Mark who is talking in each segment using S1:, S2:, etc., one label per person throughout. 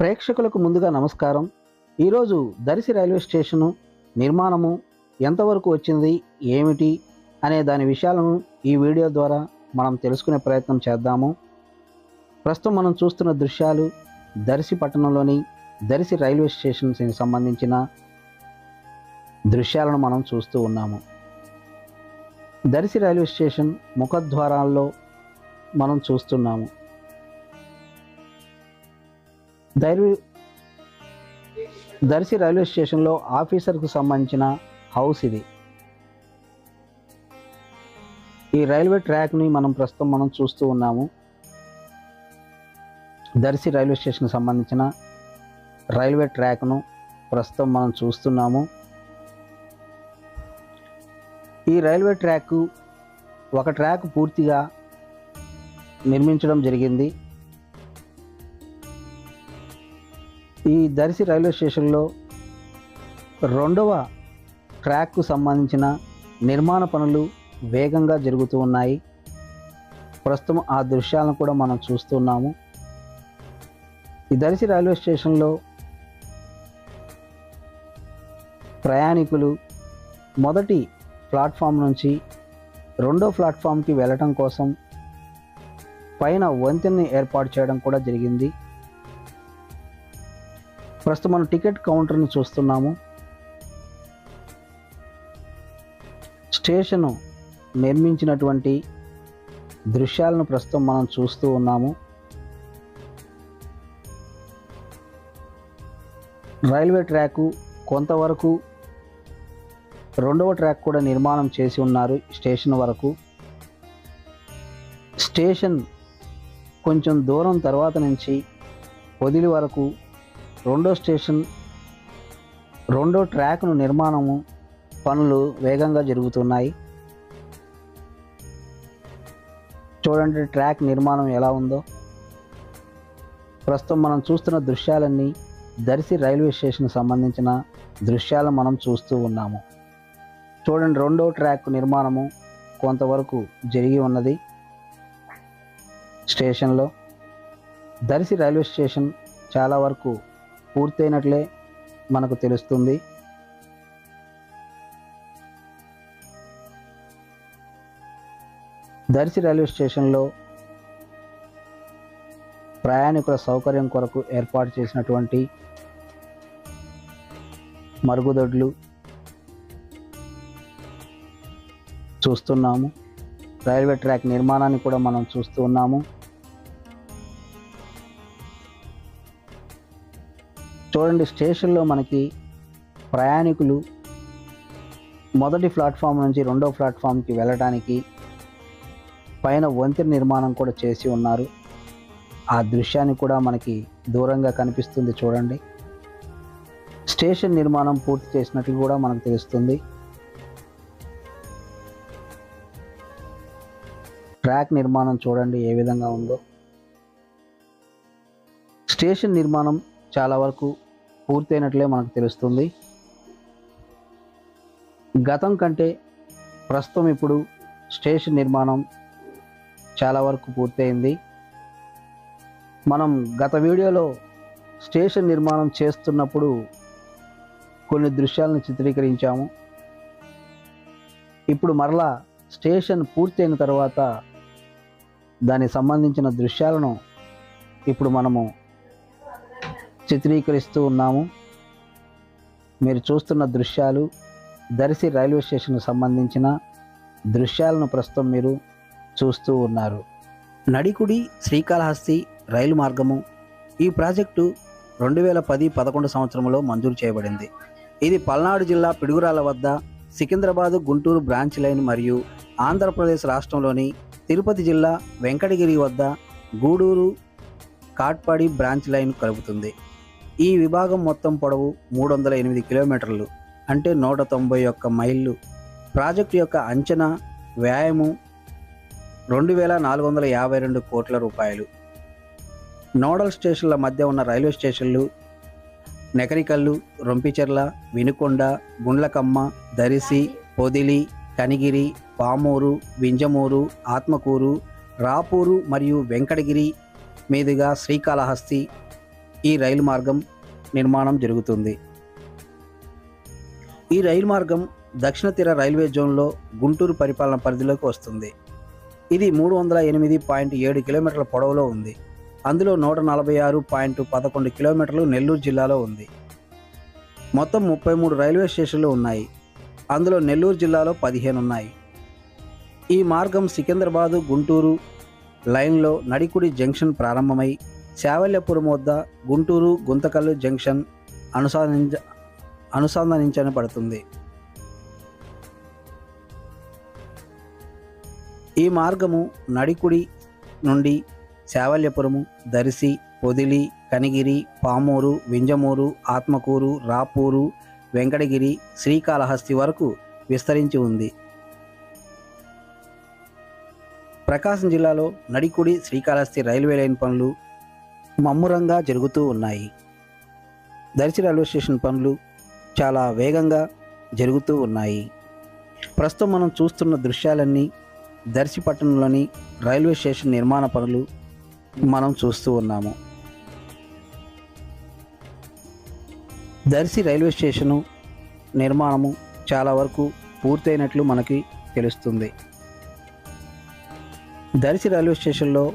S1: ప్రేక్షకులకు ముందుగా నమస్కారం. ఈరోజు దరిసి రైల్వే స్టేషను నిర్మాణము ఎంతవరకు వచ్చింది ఏమిటి అనే దాని విషయాలను ఈ వీడియో ద్వారా మనం తెలుసుకునే ప్రయత్నం చేద్దాము. ప్రస్తుతం మనం చూస్తున్న దృశ్యాలు దరిసి పట్టణంలోని దరిసి రైల్వే స్టేషన్స్కి సంబంధించిన దృశ్యాలను మనం చూస్తూ ఉన్నాము. దరిసి రైల్వే స్టేషన్ ముఖద్వారాల్లో మనం చూస్తున్నాము. దైర్వి దర్శి రైల్వే స్టేషన్లో ఆఫీసర్కు సంబంధించిన హౌస్ ఇది. ఈ రైల్వే ట్రాక్ని మనం ప్రస్తుతం మనం చూస్తూ ఉన్నాము. దర్శి రైల్వే స్టేషన్కి సంబంధించిన రైల్వే ట్రాక్ను ప్రస్తుతం మనం చూస్తున్నాము. ఈ రైల్వే ట్రాక్ ఒక ట్రాక్ పూర్తిగా నిర్మించడం జరిగింది. ఈ దర్శి రైల్వే స్టేషన్లో రెండవ ట్రాక్కు సంబంధించిన నిర్మాణ పనులు వేగంగా జరుగుతూ ఉన్నాయి. ప్రస్తుతం ఆ దృశ్యాలను కూడా మనం చూస్తున్నాము. ఈ దర్శి రైల్వే స్టేషన్లో ప్రయాణికులు మొదటి ప్లాట్ఫామ్ నుంచి రెండో ప్లాట్ఫామ్కి వెళ్ళటం కోసం పైన వంతెనని ఏర్పాటు చేయడం కూడా జరిగింది. ప్రస్తుతం మనం టికెట్ కౌంటర్ను చూస్తున్నాము. స్టేషను నిర్మించినటువంటి దృశ్యాలను ప్రస్తుతం మనం చూస్తూ ఉన్నాము. రైల్వే ట్రాకు కొంతవరకు రెండవ ట్రాక్ కూడా నిర్మాణం చేసి ఉన్నారు స్టేషన్ వరకు. స్టేషన్ కొంచెం దూరం తర్వాత నుంచి వదిలి వరకు రెండో స్టేషన్ రెండో ట్రాక్ను నిర్మాణము పనులు వేగంగా జరుగుతున్నాయి. చూడండి ట్రాక్ నిర్మాణం ఎలా ఉందో. ప్రస్తుతం మనం చూస్తున్న దృశ్యాలన్నీ దర్శి రైల్వే స్టేషన్ సంబంధించిన దృశ్యాలు మనం చూస్తూ ఉన్నాము. చూడండి రెండో ట్రాక్ నిర్మాణము కొంతవరకు జరిగి ఉన్నది స్టేషన్లో. దర్శి రైల్వే స్టేషన్ చాలా వరకు పూర్తయినట్లే మనకు తెలుస్తుంది. దర్శి రైల్వే స్టేషన్లో ప్రయాణికుల సౌకర్యం కొరకు ఏర్పాటు చేసినటువంటి మరుగుదొడ్లు చూస్తున్నాము. రైల్వే ట్రాక్ నిర్మాణాన్ని కూడా మనం చూస్తూ ఉన్నాము. చూడండి స్టేషన్లో మనకి ప్రయాణికులు మొదటి ప్లాట్ఫామ్ నుంచి రెండో ప్లాట్ఫామ్కి వెళ్ళడానికి పైన వంతెన నిర్మాణం కూడా చేసి ఉన్నారు. ఆ దృశ్యాన్ని కూడా మనకి దూరంగా కనిపిస్తుంది చూడండి. స్టేషన్ నిర్మాణం పూర్తి చేసినట్లు కూడా మనకు తెలుస్తుంది. ట్రాక్ నిర్మాణం చూడండి ఏ విధంగా ఉందో. స్టేషన్ నిర్మాణం చాలా వరకు పూర్తయినట్లే మనకు తెలుస్తుంది. గతం కంటే ప్రస్తుతం ఇప్పుడు స్టేషన్ నిర్మాణం చాలా వరకు పూర్తయింది. మనం గత వీడియోలో స్టేషన్ నిర్మాణం చేస్తున్నప్పుడు కొన్ని దృశ్యాలను చిత్రీకరించాము. ఇప్పుడు మరలా స్టేషన్ పూర్తయిన తర్వాత దానికి సంబంధించిన దృశ్యాలను ఇప్పుడు మనము చిత్రీకరిస్తూ ఉన్నాము. మీరు చూస్తున్న దృశ్యాలు దర్శి రైల్వే స్టేషన్కు సంబంధించిన దృశ్యాలను ప్రస్తుతం మీరు చూస్తూ ఉన్నారు. నడికుడి శ్రీకాళహస్తి రైలు మార్గము ఈ ప్రాజెక్టు రెండు వేల పది పదకొండు సంవత్సరంలో మంజూరు చేయబడింది. ఇది పల్నాడు జిల్లా పిడుగురాల వద్ద సికింద్రాబాదు గుంటూరు బ్రాంచ్ లైన్ మరియు ఆంధ్రప్రదేశ్ రాష్ట్రంలోని తిరుపతి జిల్లా వెంకటగిరి వద్ద గూడూరు కాట్పాడి బ్రాంచ్ లైన్ కలుపుతుంది. ఈ విభాగం మొత్తం పొడవు మూడు వందల ఎనిమిది కిలోమీటర్లు అంటే నూట తొంభై ఒక్క మైళ్ళు. ప్రాజెక్టు యొక్క అంచనా వ్యాయము రెండు వేల నాలుగు వందల యాభై రెండు కోట్ల రూపాయలు. నోడల్ స్టేషన్ల మధ్య ఉన్న రైల్వే స్టేషన్లు నెకరికల్లు రొంపిచెర్ల వినుకొండ గుండ్లకమ్మ దరిసి పొదిలి కనిగిరి పామూరు వింజమూరు ఆత్మకూరు రాపూరు మరియు వెంకటగిరి మీదుగా శ్రీకాళహస్తి ఈ రైలు మార్గం నిర్మాణం జరుగుతుంది. ఈ రైలు మార్గం దక్షిణ తీర రైల్వే జోన్లో గుంటూరు పరిపాలన పరిధిలోకి వస్తుంది. ఇది మూడు వందల ఎనిమిది పాయింట్ ఏడు కిలోమీటర్ల పొడవులో ఉంది. అందులో నూట నలభై ఆరు పాయింట్ పదకొండు కిలోమీటర్లు నెల్లూరు జిల్లాలో ఉంది. మొత్తం ముప్పై మూడు రైల్వే స్టేషన్లు ఉన్నాయి. అందులో నెల్లూరు జిల్లాలో పదిహేను ఉన్నాయి. ఈ మార్గం సికింద్రాబాదు గుంటూరు లైన్లో నడికుడి జంక్షన్ ప్రారంభమై శావల్యపురం వద్ద గుంటూరు గుంతకల్లు జంక్షన్ అనుసంధానించ అనుసంధానించబడుతుంది ఈ మార్గము నడికుడి నుండి శావల్యపురము దరిసి పొదిలి కనిగిరి పామూరు వింజమూరు ఆత్మకూరు రాపూరు వెంకటగిరి శ్రీకాళహస్తి వరకు విస్తరించి ఉంది. ప్రకాశం జిల్లాలో నడికుడి శ్రీకాళహస్తి రైల్వే లైన్ పనులు మమ్మురంగా జరుగుతూ ఉన్నాయి. దర్శి రైల్వే స్టేషన్ పనులు చాలా వేగంగా జరుగుతూ ఉన్నాయి. ప్రస్తుతం మనం చూస్తున్న దృశ్యాలన్నీ దర్శి పట్టణంలోని రైల్వే స్టేషన్ నిర్మాణ పనులు మనం చూస్తూ ఉన్నాము. దర్శి రైల్వే స్టేషను నిర్మాణము చాలా వరకు పూర్తయినట్లు మనకి తెలుస్తుంది. దర్శి రైల్వే స్టేషన్లో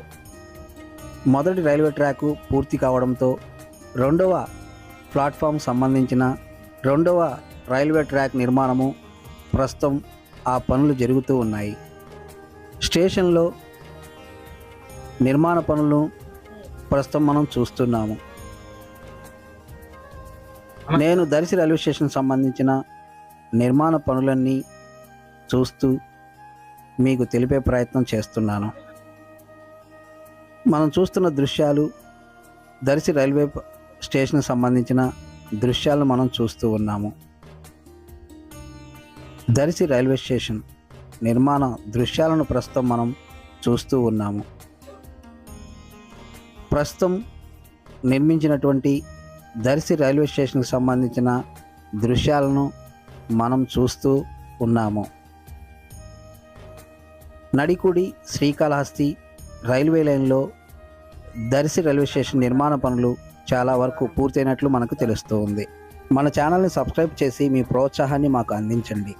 S1: మొదటి రైల్వే ట్రాకు పూర్తి కావడంతో రెండవ ప్లాట్ఫామ్ సంబంధించిన రెండవ రైల్వే ట్రాక్ నిర్మాణము ప్రస్తుతం ఆ పనులు జరుగుతూ ఉన్నాయి. స్టేషన్లో నిర్మాణ పనులను ప్రస్తుతం మనం చూస్తున్నాము. నేను దర్శి రైల్వే స్టేషన్ సంబంధించిన నిర్మాణ పనులన్నీ చూస్తూ మీకు తెలిపే ప్రయత్నం చేస్తున్నాను. మనం చూస్తున్న దృశ్యాలు దర్శి రైల్వే స్టేషన్కి సంబంధించిన దృశ్యాలను మనం చూస్తూ ఉన్నాము. దర్శి రైల్వే స్టేషన్ నిర్మాణ దృశ్యాలను ప్రస్తుతం మనం చూస్తూ ఉన్నాము. ప్రస్తుతం నిర్మించినటువంటి దర్శి రైల్వే స్టేషన్కి సంబంధించిన దృశ్యాలను మనం చూస్తూ ఉన్నాము. నడికుడి శ్రీకాళహస్తి రైల్వే లైన్లో దర్శి రైల్వే స్టేషన్ నిర్మాణ పనులు చాలా వరకు పూర్తయినట్లు మనకు తెలుస్తూ ఉంది మన ఛానల్ని సబ్స్క్రైబ్ చేసి మీ ప్రోత్సాహాన్ని మాకు అందించండి.